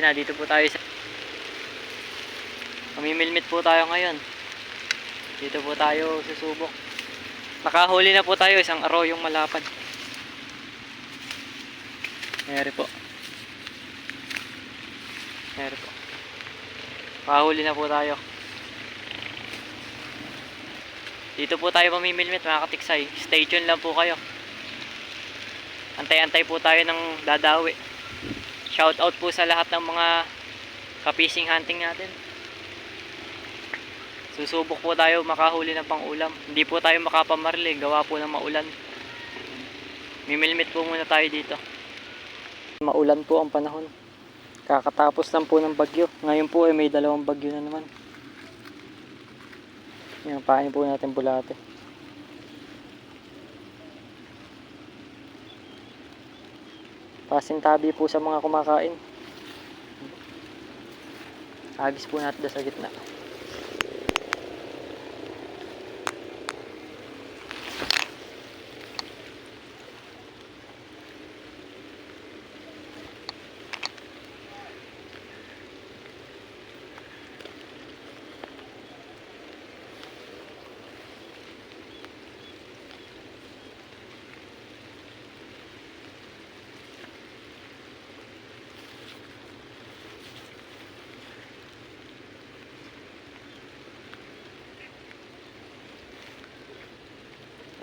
katiksay na dito po tayo sa Mamimilmit po tayo ngayon. Dito po tayo susubok. Nakahuli na po tayo isang aroyong malapad. Mayroon po. Mayroon po. Nakahuli na po tayo. Dito po tayo mamimilmit mga katiksay. Stay tuned lang po kayo. Antay-antay po tayo ng dadawi. Shout out po sa lahat ng mga kapising hunting natin. Susubok po tayo makahuli ng pang-ulam. Hindi po tayo makapamarli, gawa po ng maulan. Mimilmit po muna tayo dito. Maulan po ang panahon. Kakatapos lang po ng bagyo. Ngayon po ay may dalawang bagyo na naman. Yan, pain po natin bulate. Pasintabi po sa mga kumakain. Agis po natin sa gitna.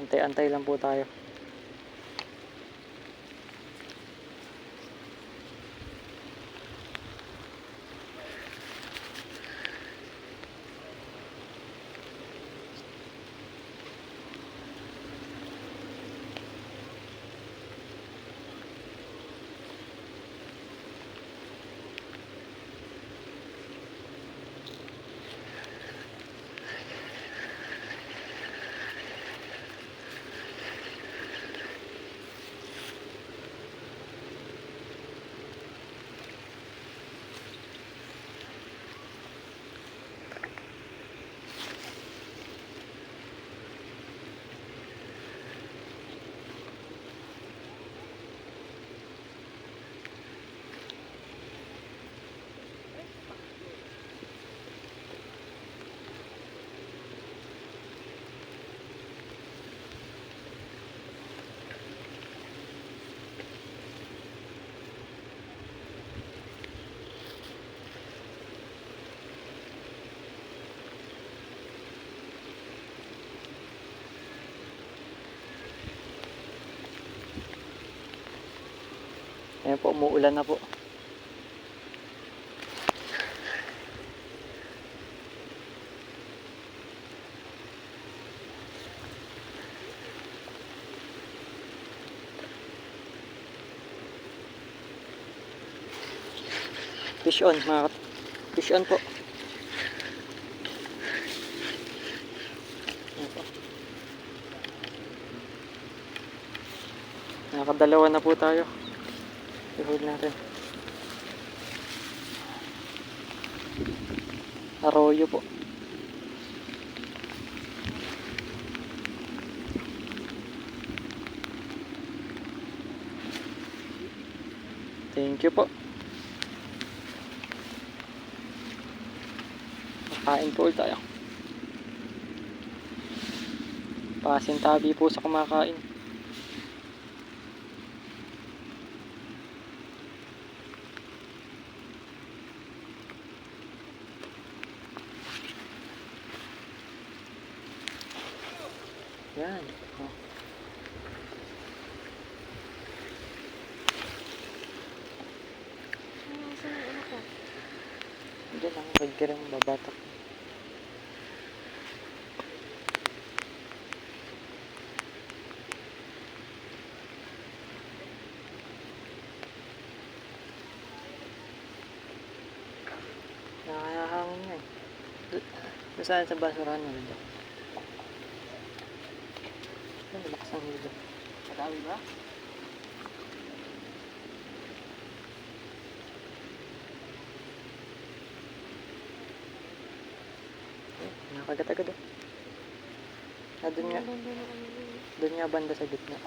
Antay-antay lang po tayo. Ayan po, umuulan na po. Fish on, mga fish on po. Nakakadalawa na po tayo. I-hold natin. Arroyo po. Thank you po. Kain po ulit tayo. Pasintabi po sa kumakain. Yan. Oh. Diyan lang, nagkirang babatak. Nakakahangin nga eh. Do- Doon sa basurahan mo dito? Corrido. Madawi ba? Nakakagat-agad eh. Oh. Ah, doon nga. Doon nga banda sa gitna.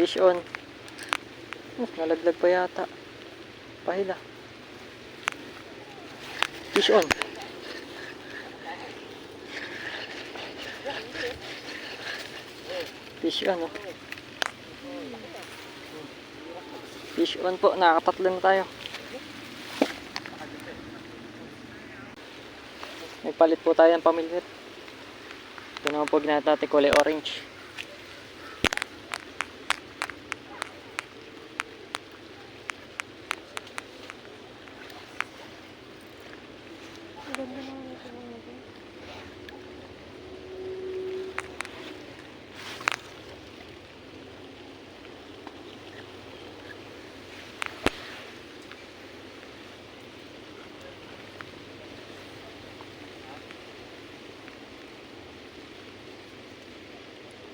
Fish on. Oh, nalaglag pa yata. Pahila. Fish on. Fish on, oh. Fish on po, nakakatatlo na tayo. Nagpalit po tayo ng pamilwit. Ito naman po ginagawa natin kulay orange.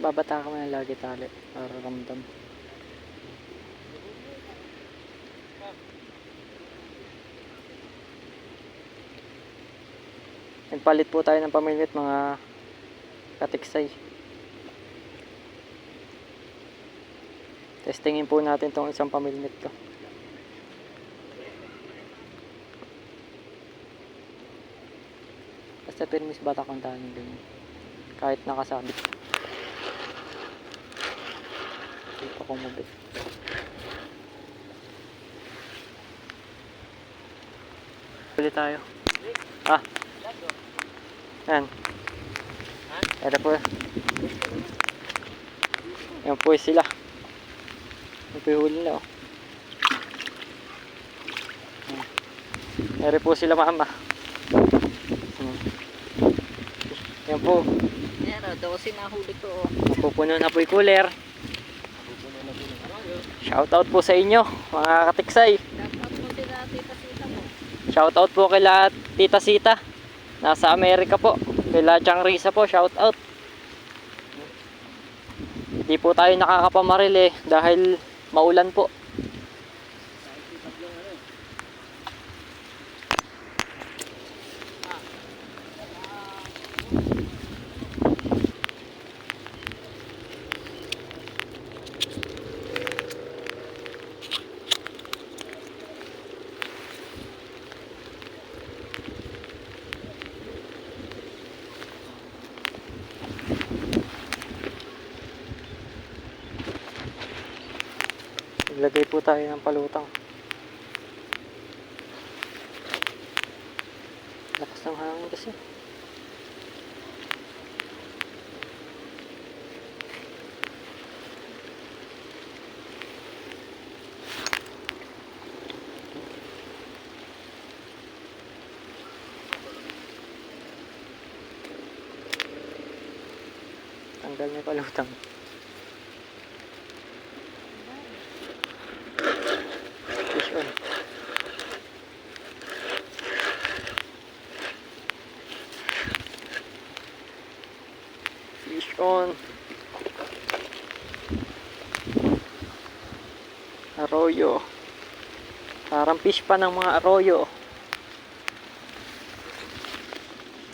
Babata ka mo na lagi tali para ramdam. Nagpalit po tayo ng pamilya at mga katiksay. Testingin po natin tong isang pamilya ko. Basta permis bata kang tanin ganyan. Kahit nakasabit. Hindi pa kumubit. Huli tayo. Ah. Yan. Ito po. Yan po sila. Yan po yung huli nila. Oh. Yan po sila mama. Yan po. Yan o, 12 na huli ko. oh. Napupuno na po yung cooler. Shoutout po sa inyo, mga katiksay. Mo. Shoutout po kay Tita Sita. Nasa Amerika po. Kay Chang Risa po, shoutout. Hindi po tayo nakakapamaril eh dahil maulan po. Naglagay po tayo ng palutang. Lakas ng hangin kasi. Tanggal niya palutang. Fish on. On. Arroyo. Parang fish pa ng mga arroyo.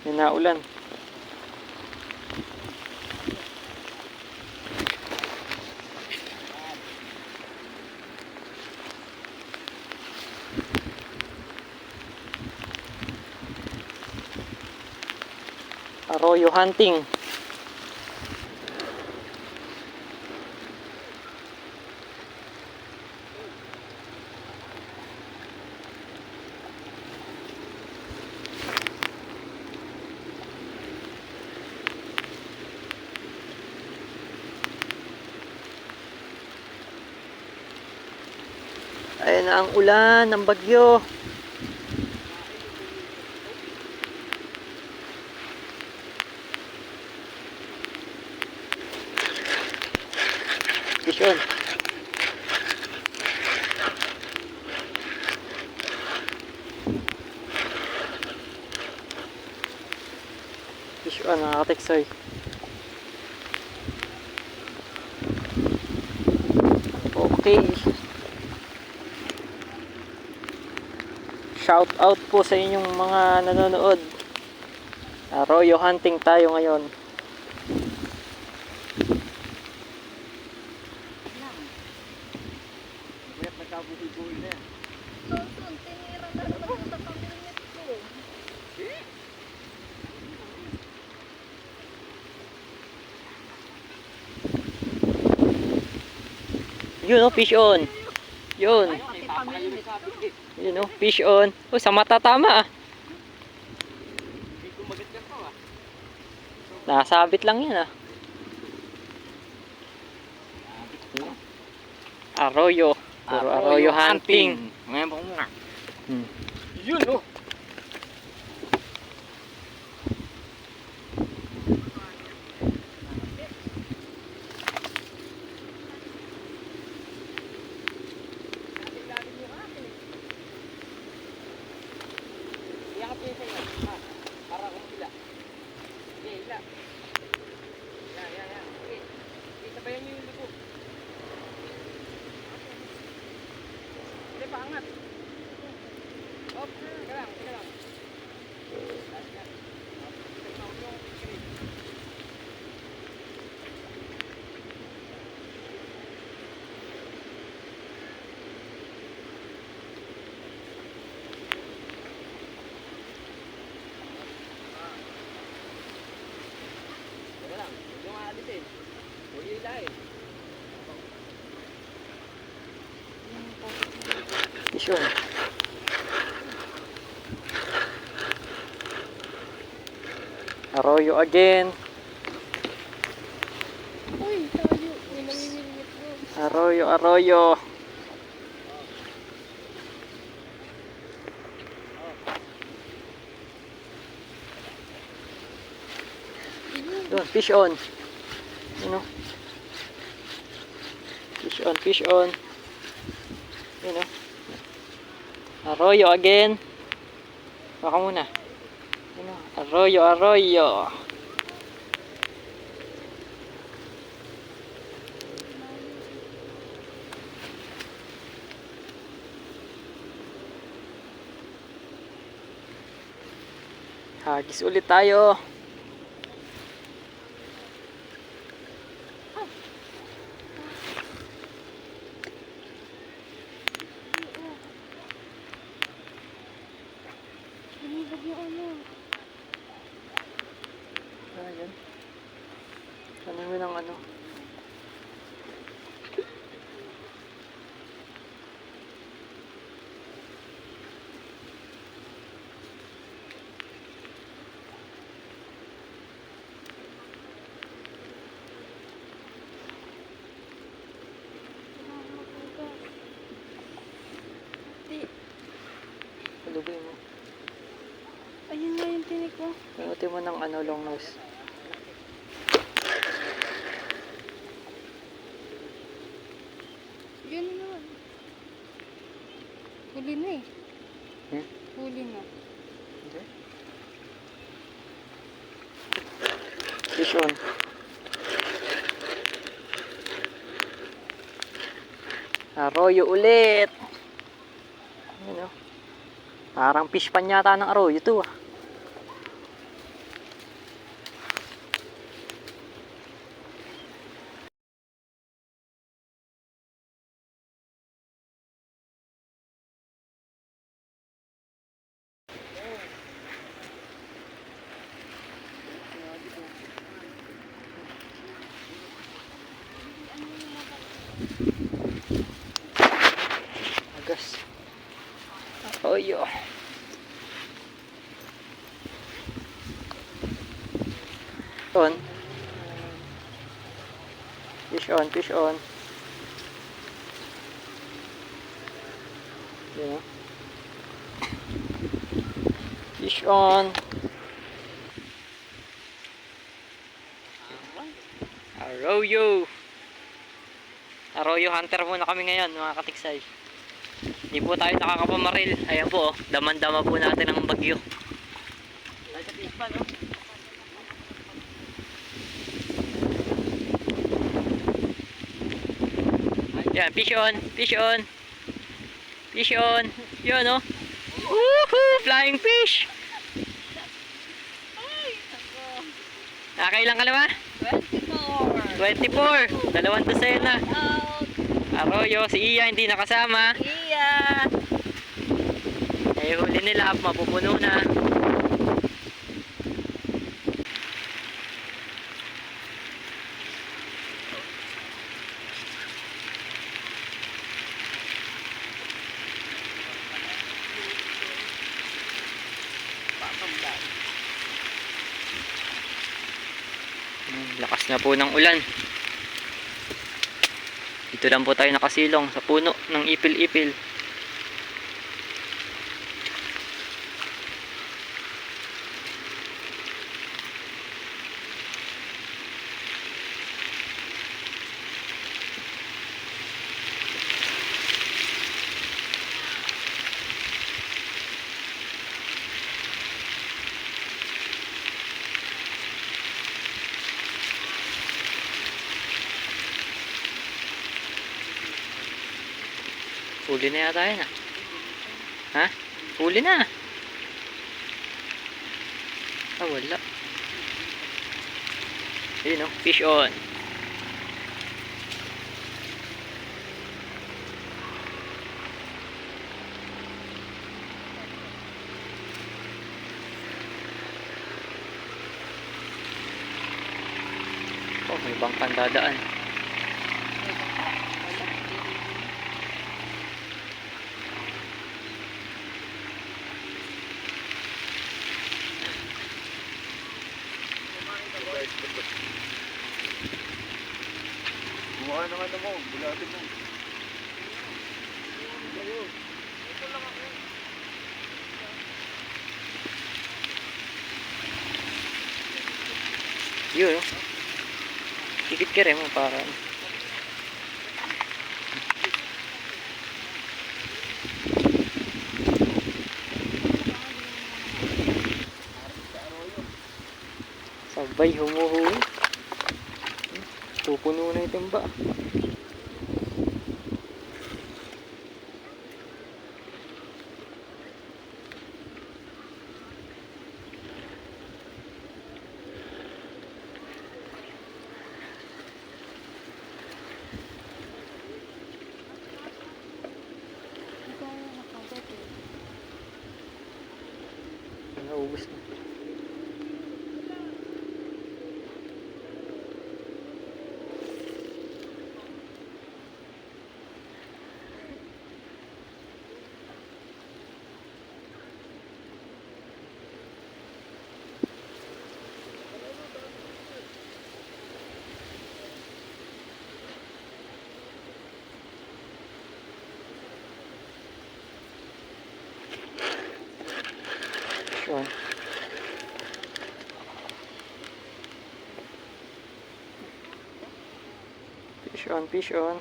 May naulan. Arroyo hunting. Na ang ulan ng bagyo. On. Fish on, nakakateksoy. Okay. Shout out po sa inyong mga nanonood. Arroyo hunting tayo ngayon. Yun oh, fish on. Yun. Yun oh, fish on. Oh, sa mata tama ah. Nasabit lang yan ah. Arroyo. Puro arroyo hunting. Ngayon po muna. Hmm. Yun oh. Iyak ka sa iyo. Ha? Para kung ila. Sige, ila. Yan, yan, yan. Sige. Sige, sabayan niyo yung ligo. Hindi, paangat. Hop, teka lang, teka lang. Yan, yan. Hop, tignan mo yung screen. Teka lang, huwag yung aalisin. Huwag yung ilahin. On. Arroyo again. Arroyo, arroyo. Doon, fish on. Yun o. Fish on, fish on. Yun o. Arroyo again. Baka muna. Arroyo, arroyo. Hagis ulit tayo. Lumibag yung ano. Ayan. Ano mo ng ano? Paluboy mo. Ayun Pinutin mo ng ano, long nose. Yun na. Huli na eh. Hmm? Huli na. Okay. Fish on. Arroyo ulit. Ano? Parang fish pan yata ng arroyo to ah. Agas. Arroyo. On. Fish on, fish on. O. Fish on. Arroyo. Arroyo hunter muna kami ngayon mga katiksay. Hindi po tayo nakakapamaril. Ayan po, oh. daman-dama po natin ang bagyo. Ay, sa pa, no? Yan, fish on, fish on. Fish on. Yun, oh. Woohoo! Flying fish! Nakakailan ka na ba? 24. 24. Dalawang dosena. Arroyo, si Iya hindi nakasama. Iya! Eh, huli nila, mapupuno na. Hmm, Na po ng ulan. Dito lang po tayo nakasilong sa puno ng ipil-ipil. Huli na yata yun ah. Ha? Huli na. Ah, wala. Ayun oh, fish on. Oh, may bangkang dadaan. Mukha ng ano mo, bulatin mo. Yun oh. Tikit ka rin mo para. Sabay humuhuli. Pupuno na yung timba. Sure. Fish on, fish on.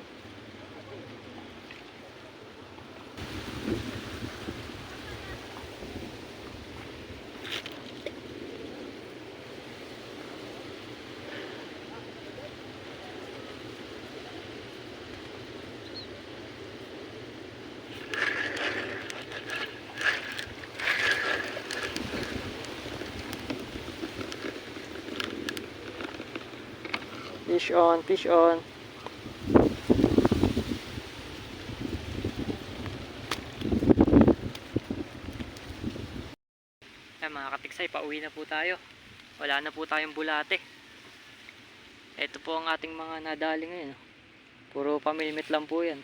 Fish on, fish on. Ayan mga katiksay, pauwi na po tayo. Wala na po tayong bulate. Ito po ang ating mga nadali ngayon. Puro pamilmit lang po yan.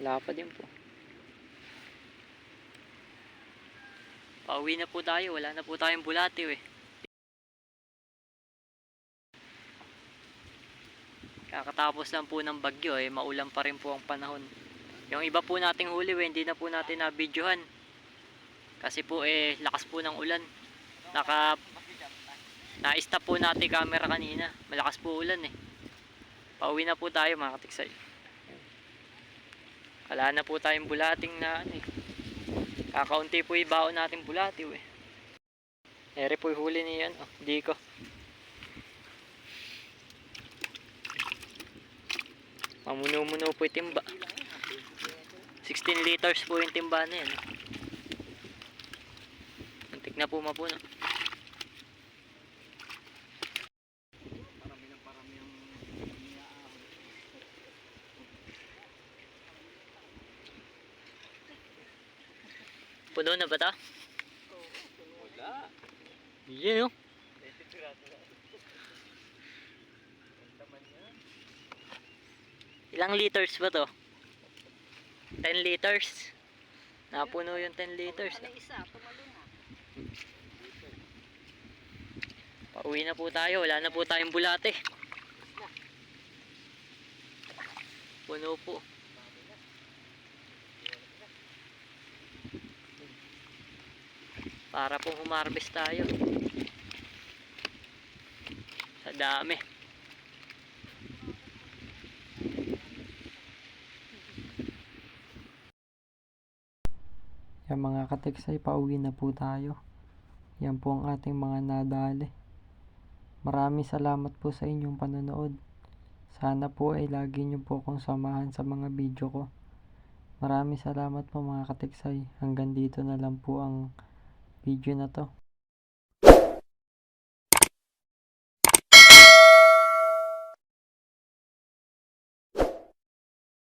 Wala pa din po. Pauwi na po tayo. Wala na po tayong bulate eh. Kakatapos lang po ng bagyo eh, maulan pa rin po ang panahon. Yung iba po nating huli hindi na po natin na-videohan. Kasi po eh, lakas po ng ulan. Naka, na-stop po natin camera kanina. Malakas po ulan eh. Pauwi na po tayo mga katiksay. Wala na po tayong bulating na ano eh. Kakaunti po yung baon natin bulati eh. Ere po huli niyan. Oh, di ko. Mamuno-muno po yung timba. 16 liters po yung timba na yan. Antik na po mapuno. Puno na ba ta? Wala. Yan yeah, oh. o. No? Ilang liters ba to? 10 liters. Napuno yung 10 liters. Isa, pumalo na. Pauwi na po tayo. Wala na po tayong bulate. Puno po. Para pong humarbest tayo. Sa dami. Yan mga kateksay, pauwi na po tayo. Yan po ang ating mga nadali. Maraming salamat po sa inyong panonood. Sana po ay lagi niyo po akong samahan sa mga video ko. Maraming salamat po mga katiksay. Hanggang dito na lang po ang video na to.